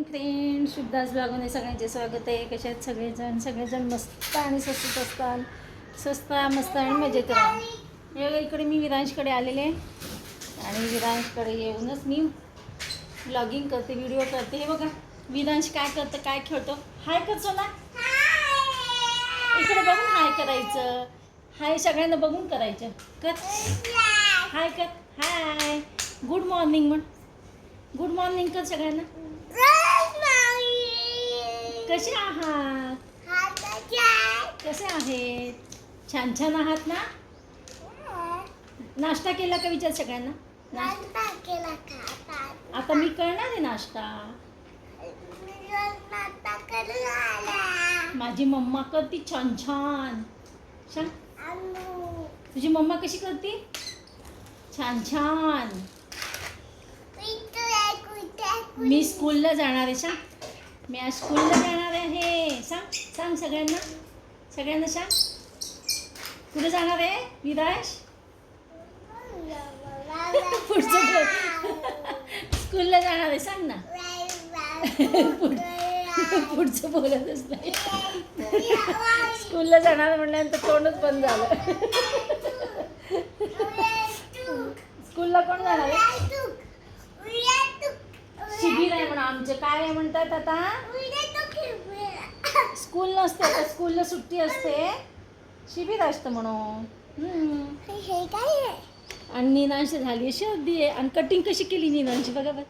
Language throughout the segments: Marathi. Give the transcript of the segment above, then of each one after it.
मॉर्निंग फ्रेंड शुभदास ब्लॉगमध्ये सगळ्यांचे स्वागत आहे. कसे आहेत सगळेजण? सगळेजण मस्त आणि स्वस्त असतात. स्वस्त मस्त आणि मजेत राहा. हे इकडे मी विरांशकडे आलेले आणि विरांशकडे येऊनच मी ब्लॉगिंग करते व्हिडिओ करते. हे बघा विरांश काय करतं काय खेळतो? हाय कर सोना इकडे बघून हाय करायचं. हाय सगळ्यांना बघून करायचं. कर. हाय कर. हाय. गुड मॉर्निंग म्हण. गुड मॉर्निंग कर सगळ्यांना. कसे आहात? कसे आहेत? छान छान आहात ना? नाश्ता केला का विचार सगळ्यांना? नाश्ता. आता मी करणार आहे नाश्ता. माझी मम्मा करती छान छान. छान. तुझी मम्मा कशी करते? छान छान. मी स्कूलला जाणार आहे सांग मी आज स्कूलला जाणार आहे. सांग सांग सगळ्यांना. सगळ्यांना सांग. कुठे जाणार आहे विराश पुढचं बोल. स्कूलला जाणार आहे सांग ना. पुढचं बोलतच नाही. स्कूलला जाणार म्हटल्यानंतर तोंडच बंद झालं. स्कूलला कोण जाणार आहे शिबिर आहे म्हणा आमचे काय म्हणतात आता? स्कूल नसते आता स्कूलला सुट्टी असते. शिबिर असतं म्हणून. आणि नीनांशी झाली सर्दी आहे आणि कटिंग कशी केली नीनांशी? बघा बघ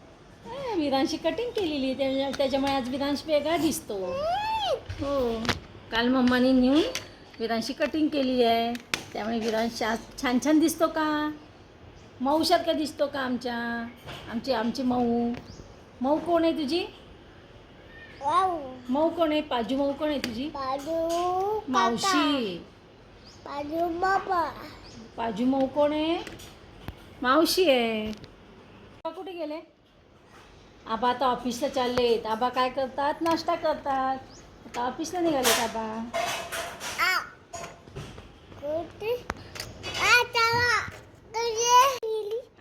विरांशी कटिंग केलेली त्याच्यामुळे आज विरांश वेगळा दिसतो. हो. काल मम्माने नेऊन विरांशी कटिंग केली आहे. त्यामुळे विरांश आज छान छान दिसतो का? मऊसारखा दिसतो का आमच्या? आमची आमची मऊ. मऊ कोण आहे तुझी? मऊ कोण आहे? पाजू मऊ कोण आहे तुझी? मावशी. पाजू मऊ कोण आहे? मावशी आहे. कुठे गेले? आबा आता ऑफिसला चाललेत. आबा काय करतात? नाश्ता करतात. आता ऑफिसला निघालेत आबा.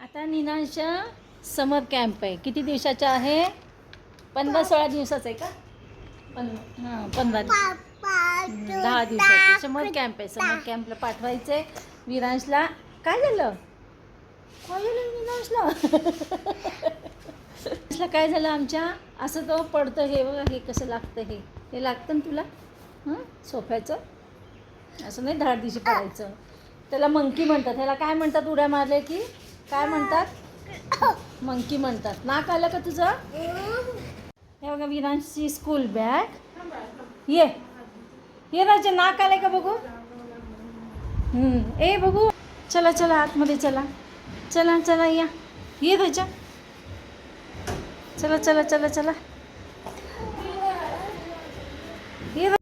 आता निनांश समर कॅम्प आहे. किती दिवसाचा आहे? पंधरा सोळा दिवसाचा आहे का? पंधरा हां पंधरा दिवस. दहा दिवसाचे. समर कॅम्प आहे. समर कॅम्पला पाठवायचं आहे विरांशला. काय झालं? काय झालं विरांशला? काय झालं आमच्या? असं तो पडतं हे बघा हे कसं लागतं हे. हे लागतं ना तुला? हां? सोफ्याचं? असं नाही धाड दिवशी पडायचं. त्याला मंकी म्हणतात. ह्याला काय म्हणतात? उड्या मारले की? काय म्हणतात? मंकी म्हणतात. नाक आलं का तुझं? हे बघा विरांची स्कूल बॅग ये. ये राजा नाक आलंय का बघू? हम्म, ए बघू. चला चला आतमध्ये चला. चला चला या. ये राजा. चला चला चला चला ये रा-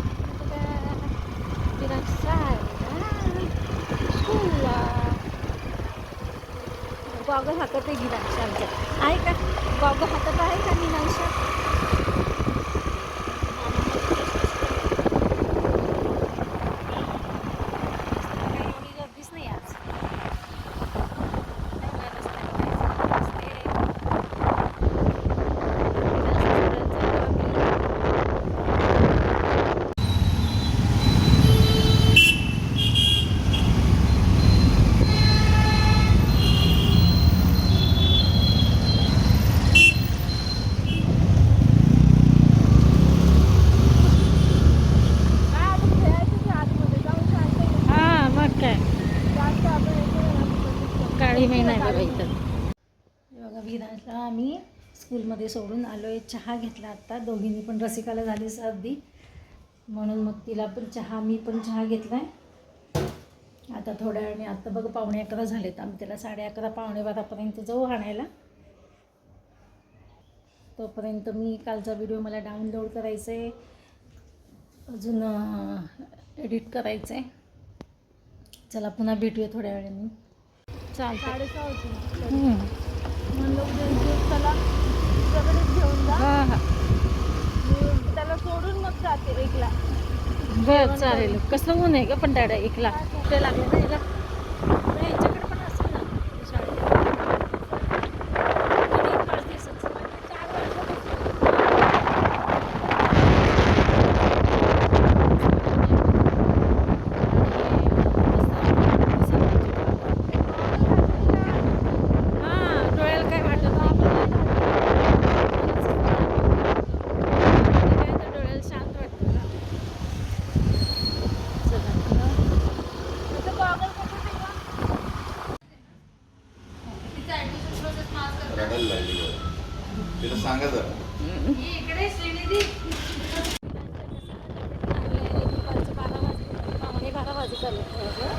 विरांश चालला स्कूलला. गॉगल हातात आहे विरांश आमच्या आहे का? गॉगल हातात आहे का विरांश काही एवढी गर्दीच नाही आज हा मग काय काळी महिना आहे बघा इथं. बघा विराजला आम्ही स्कूलमध्ये सोडून आलो आहे चहा घेतला आत्ता दोघींनी पण रसिकाला झाली सर्दी. म्हणून मग तिला पण चहा मी पण चहा घेतला आहे आता थोड्या वेळाने आत्ता बघ पावणे अकरा झालेत. आम्ही त्याला साडे अकरा पावणे बारापर्यंत जाऊ आणायला. तोपर्यंत मी कालचा व्हिडिओ मला डाउनलोड करायचा आहे अजून एडिट करायचं आहे चला पुन्हा भेटूया थोड्या वेळाने. चालतं म्हणलं उद्या इथे चला तुझ्याकडेच घेऊन जा. हां हां. मी त्याला सोडून मग जाते एकला. बरं चालेल. कसलं ऊन आहे का पण टाळ्या एकला? ते लागले ना नाही, याच्याकडे पण असेल ना शाळेत. किती? पाच दिवसाचं. इकडे श्रीनिधी दुपारचे बारा वाजले पावणे बारा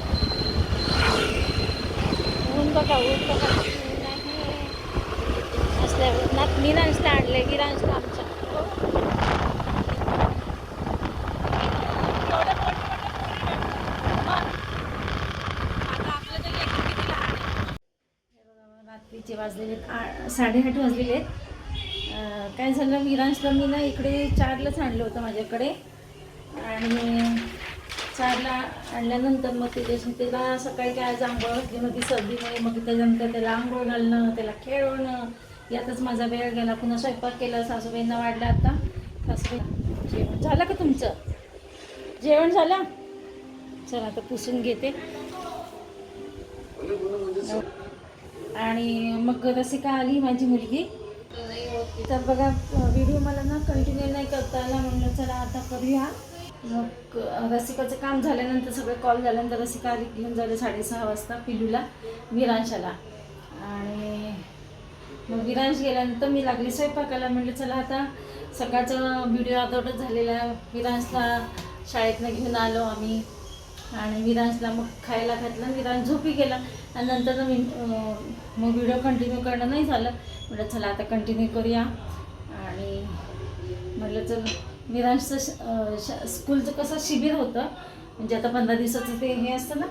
ऊन बघा ऊन बघा मी आहे असल्यावर ना मीनांशला आणले गिरांशला आमच्या रात्रीचे वाजलेले आहेत. साडेआठ वाजलेले आहेत. काय झालं? विरांशला मी ना इकडे चारलाच आणलं होतं माझ्याकडे. आणि चारला आणल्यानंतर मग त्याच्या त्याला सकाळी काय आज आंघोळ घातली मग ती सर्दीमुळे मग त्याच्यानंतर त्याला आंघोळ घालणं त्याला खेळवणं. यातच माझा वेळ गेला. पुन्हा स्वयंपाक केला. सासूबाईंना वाढला आता. सासूबाई जेवण झालं का तुमचं? जेवण झालं? चला आता पुसून घेते. आणि मग रसिका आली माझी मुलगी. तर बघा व्हिडिओ मला ना कंटिन्यू नाही करता आला म्हणलं चला आता करूया. मग रसिकाचं काम झाल्यानंतर सगळे कॉल झाल्यानंतर रसिका आली घेऊन झाले साडेसहा वाजता पिलूला विरांशाला. आणि मग विरांश गेल्यानंतर मी लागली स्वयंपाकाला म्हणलं चला आता सकाळचा व्हिडिओ अर्धवटच झालेला आहे. विरांशला शाळेतनं घेऊन आलो आम्ही. आणि विरांशला मग खायला घातलं विरांश झोपी गेला. आणि नंतर मी मग व्हिडिओ कंटिन्यू करणं नाही झालं. म्हटलं चला आता कंटिन्यू करूया. आणि म्हटलं चल विरांशचं श- स्कूलचं कसं शिबिर होतं. म्हणजे आता पंधरा दिवसाचं ते हे असतं ना.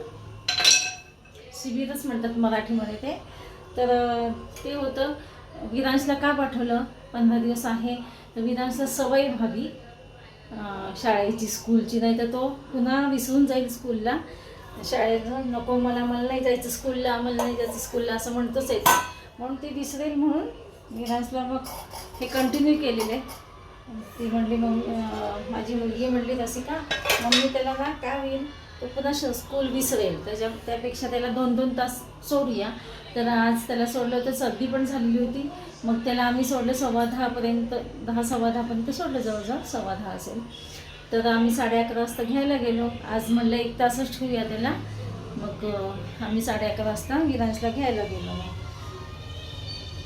शिबिरच म्हणतात मराठीमध्ये ते. तर ते होतं. विरांशला का पाठवलं? पंधरा दिवस आहे. तर विरांशला सवय व्हावी शाळेची स्कूलची. नाही तर तो पुन्हा विसरून जाईल स्कूलला. शाळेत नको मला मला नाही जायचं स्कूलला मला नाही जायचं स्कूलला असं म्हणतोच आहे म्हणून ते विसरेल म्हणून विरांशला मग हे कंटिन्यू केलेलं आहे. ती म्हणली मग माझी मुलगी म्हणली रसिका मम्मी त्याला ना काय होईल? तो पुन्हा श स्कूल विसरेल. त्याच्या त्यापेक्षा त्याला दोन दोन तास सोडूया. तर आज त्याला सोडलं तर सर्दी पण झालेली होती. मग त्याला आम्ही सोडलं सव्वा दहापर्यंत दहा सव्वा दहापर्यंत सोडलं जवळजवळ सव्वा दहा असेल. तर आम्ही साडे अकरा वाजता घ्यायला गेलो. आज म्हणलं एक तासच ठेवूया त्याला. मग आम्ही साडे अकरा वाजता विरांशला घ्यायला गेलो. मग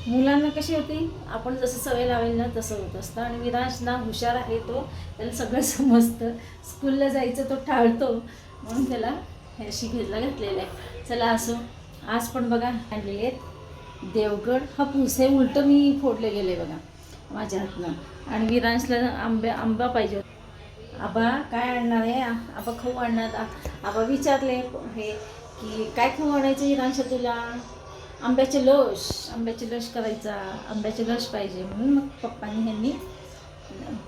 मुलांना कशी होती? आपण जसं सवय लावेल ना तसं होत असतं. आणि विराज ना हुशार आहे तो त्याला सगळं समजतं. स्कूलला जायचं तो टाळतो. म्हणून त्याला ह्याशी घेतला घातलेला आहे. चला असो. आज पण बघा आणलेले आहेत. देवगड हापूस. हे उलटं मी फोडले गेले बघा माझ्या हातनं. आणि विरांशला आंबे आंबा पाहिजे होता. आबा काय आणणार आहे? आबा खाऊ आणणार. आबा विचारले हे की काय खाऊ आणायचं विरांशा तुला? आंब्याचे लोश आंब्याचे लोश करायचा आंब्याचे लोश पाहिजे म्हणून मग पप्पांनी ह्यांनी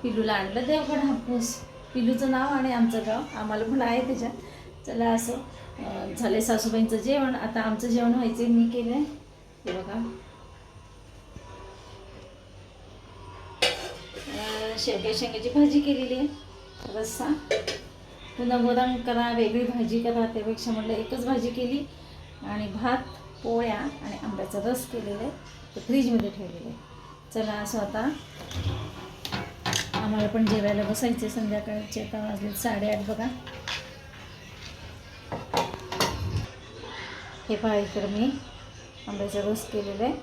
पिलूला आणलं. देवगड हापूस. पिलूचं नाव आणि आमचं गाव. आम्हाला पण आहे त्याच्यात. चला असं झाले झालं सासूबाईंचं जेवण. आता आमचं जेवण व्हायचं मी केलं आहे हे बघा. शेवग्या शेंगाची भाजी केलेली आहे. रस्सा. पुन्हा गोदाम करा वेगळी भाजी करा. त्यापेक्षा म्हटलं एकच भाजी केली आणि भात. पोळ्या आणि आंब्याचा रस केलेला आहे ते फ्रीजमध्ये ठेवलेलं आहे चला असं आता आम्हाला पण जेवायला बसायचे संध्याकाळचे आता वाजले साडेआठ बघा. हे पहा तर मी आंब्याचा रस केलेला. आहे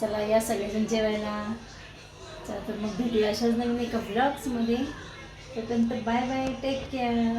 चला या सगळेजण जेवायला. चला तर मग भेटूया अशाच नवीन एका ब्लॉग्समध्ये तोपर्यंत बाय बाय टेक केअर